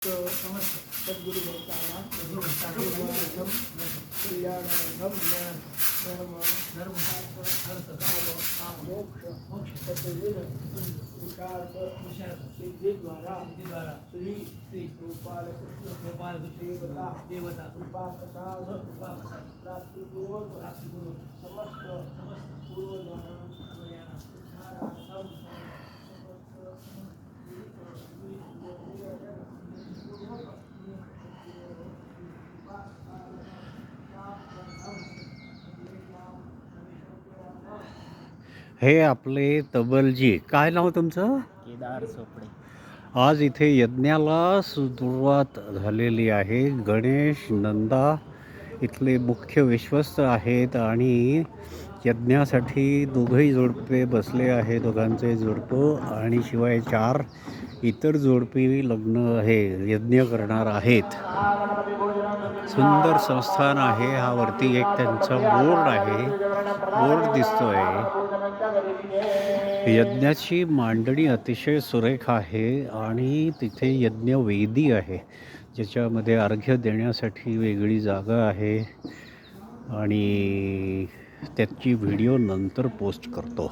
सद्गुरु भक्तानां सद्गुरुभक्तानां कल्याणार्थं धर्म धर्म मोक्ष श्री श्री गोपाल कृष्ण देवता देवता कृपा प्रसाद कृपा समस्त समस्त पूर्वजानां हे आपले तबलजी. काय नाव तुमचं? केदार चोपडे आज इथे यज्ञाला सुरुवात झालेली आहे. गणेश नंदा इथले मुख्य विश्वस्त आहेत आणि यज्ञासाठी दोघंही जोडपे बसले आहे दोघांचे जोडपं आणि शिवाय चार इतर जोडपी लग्न हे यज्ञ करणार आहेत. सुंदर संस्थान आहे. हा वरती एक त्यांचा बोर्ड आहे. बोर्ड दिसतोय. यज्ञाची मांडणी अतिशय सुरेख आहे आणि तिथे यज्ञवेदी आहे. ज्याच्यामध्ये अर्घ्य देण्यासाठी वेगळी जागा आहे आणि त्याची व्हिडिओ नंतर पोस्ट करतो.